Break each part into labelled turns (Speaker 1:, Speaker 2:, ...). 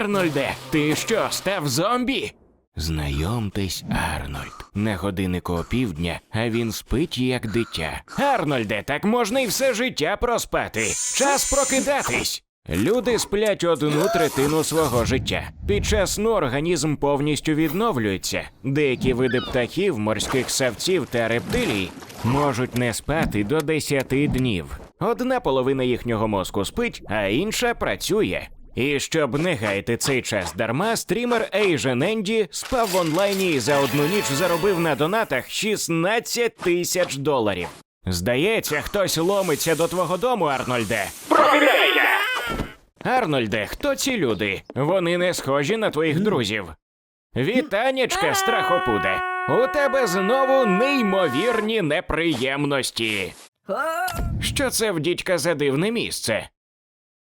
Speaker 1: Арнольде, ти що, став зомбі? Знайомтесь, Арнольд. На годиннику опівдня, а він спить як дитя. Арнольде, так можна і все життя проспати. Час прокидатись. Люди сплять одну третину свого життя. Під час сну організм повністю відновлюється. Деякі види птахів, морських савців та рептилій можуть не спати до 10 днів. Одна половина їхнього мозку спить, а інша працює. І щоб не гаяти цей час дарма, стрімер Asian Andy спав в онлайні і за одну ніч заробив на донатах 16 тисяч доларів. Здається, хтось ломиться до твого дому, Арнольде.
Speaker 2: Прокидайся!
Speaker 1: Арнольде, хто ці люди? Вони не схожі на твоїх друзів. Вітанечка, страхопуде. У тебе знову неймовірні неприємності. Що це в дідька за дивне місце?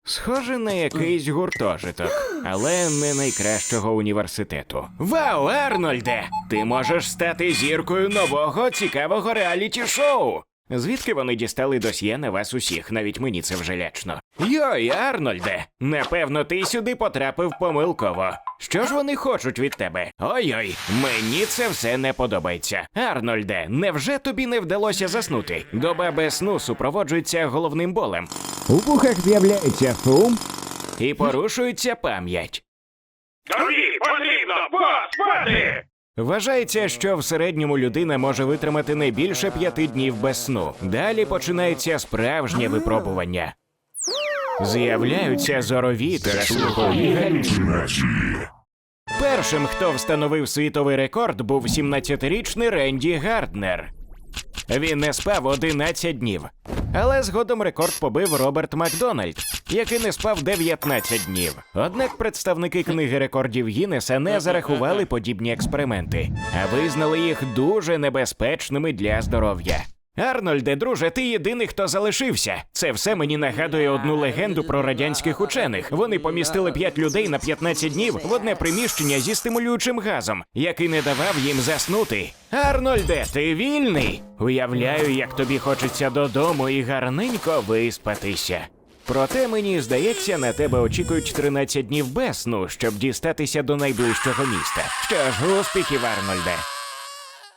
Speaker 1: Схоже на якийсь гуртожиток, але не найкращого університету. Вау, Арнольде! Ти можеш стати зіркою нового цікавого реаліті-шоу. Звідки вони дістали досьє на вас усіх, навіть мені це вже лячно. Йой, Арнольде, напевно, ти сюди потрапив помилково. Що ж вони хочуть від тебе? Ой-ой, мені це все не подобається. Арнольде, невже тобі не вдалося заснути? Доба без сну супроводжується головним болем
Speaker 3: У вухах з'являється шум,
Speaker 1: і порушується пам'ять.
Speaker 2: Тобі потрібно поспати!
Speaker 1: Вважається, що в середньому людина може витримати не більше п'яти днів без сну. Далі починається справжнє випробування. З'являються зорові та слухові галюцинації. Першим, хто встановив світовий рекорд, був 17-річний Ренді Гарднер. Він не спав 11 днів. Але згодом рекорд побив Роберт Макдональд, який не спав 19 днів. Однак представники книги рекордів Гіннеса не зарахували подібні експерименти, а визнали їх дуже небезпечними для здоров'я. Арнольде, друже, ти єдиний, хто залишився. Це все мені нагадує одну легенду про радянських учених. Вони помістили п'ять людей на 15 днів в одне приміщення зі стимулюючим газом, який не давав їм заснути. Арнольде, ти вільний? Уявляю, як тобі хочеться додому і гарненько виспатися. Проте мені здається, на тебе очікують 13 днів без сну, щоб дістатися до найближчого міста. Що ж, успіхів, Арнольде.